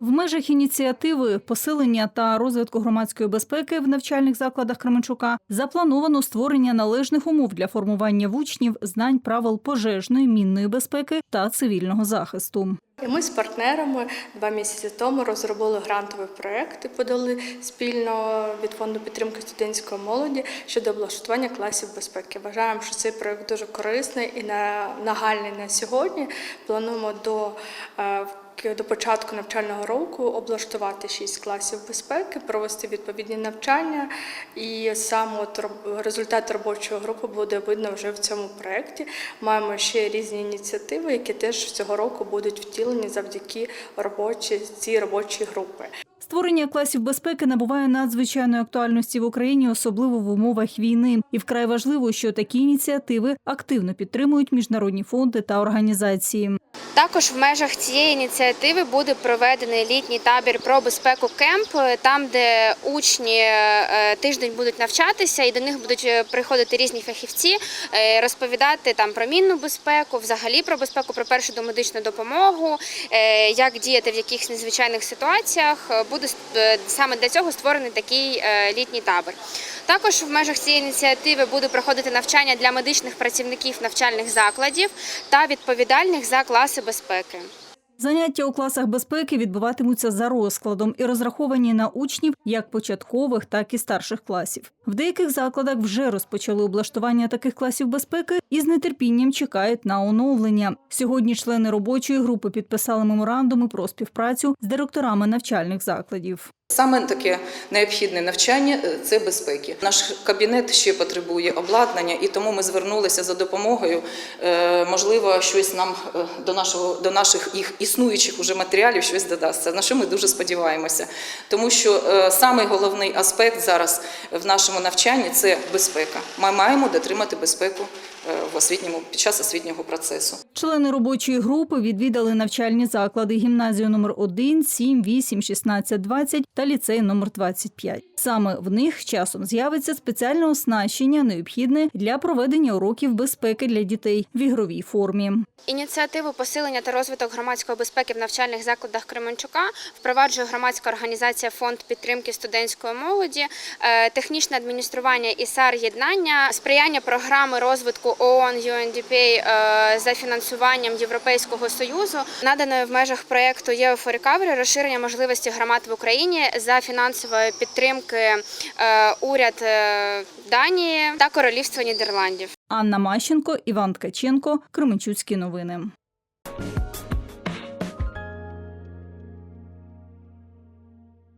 В межах ініціативи посилення та розвитку громадської безпеки в навчальних закладах Кременчука заплановано створення належних умов для формування в учнів знань правил пожежної, мінної безпеки та цивільного захисту. Ми з партнерами два місяці тому розробили грантовий проект і подали спільно від фонду підтримки студентської молоді щодо облаштування класів безпеки. Вважаємо, що цей проект дуже корисний і на- нагальний на сьогодні. Плануємо до е, до початку навчального року облаштувати шість класів безпеки, провести відповідні навчання, і сам от результат робочої групи буде видно вже в цьому проєкті. Маємо ще різні ініціативи, які теж цього року будуть втілені завдяки робочі цій робочій групи. Створення класів безпеки набуває надзвичайної актуальності в Україні, особливо в умовах війни. І вкрай важливо, що такі ініціативи активно підтримують міжнародні фонди та організації. Також в межах цієї ініціативи буде проведений літній табір про безпеку кемп, там, де учні е, тиждень будуть навчатися, і до них будуть е, приходити різні фахівці, е, розповідати там про мінну безпеку, взагалі про безпеку, про першу домедичну допомогу, е, як діяти в якихось незвичайних ситуаціях. Е, Буде е, саме для цього створений такий е, літній табір. Також в межах цієї ініціативи буде проходити навчання для медичних працівників навчальних закладів та відповідальних за класи безпеки. Заняття у класах безпеки відбуватимуться за розкладом і розраховані на учнів як початкових, так і старших класів. В деяких закладах вже розпочали облаштування таких класів безпеки і з нетерпінням чекають на оновлення. Сьогодні члени робочої групи підписали меморандуми про співпрацю з директорами навчальних закладів. Саме таке необхідне навчання е, це безпеки. Наш кабінет ще потребує обладнання, і тому ми звернулися за допомогою. Е, Можливо, щось нам е, до нашого до наших їх існуючих уже матеріалів щось додасться. На що ми дуже сподіваємося, тому що е, самий головний аспект зараз в нашому навчанні це безпека. Ми маємо дотримати безпеку в освітньому під час освітнього процесу. Члени робочої групи відвідали навчальні заклади гімназію номер 1, 7, 8, 16, 20 та ліцей номер 25. Саме в них часом з'явиться спеціальне оснащення, необхідне для проведення уроків безпеки для дітей в ігровій формі. Ініціативу посилення та розвиток громадської безпеки в навчальних закладах Кременчука впроваджує громадська організація Фонд підтримки студентської молоді, е, технічне адміністрування ІСАР єднання, сприяння програми розвитку ООН UNDP е, за фінансуванням Європейського союзу, наданої в межах проєкту Recovery розширення можливості громад в Україні за фінансової підтримки е, уряд е, Данії та Королівства Нідерландів. Анна Мащенко, Іван Ткаченко, Кременчуцькі новини.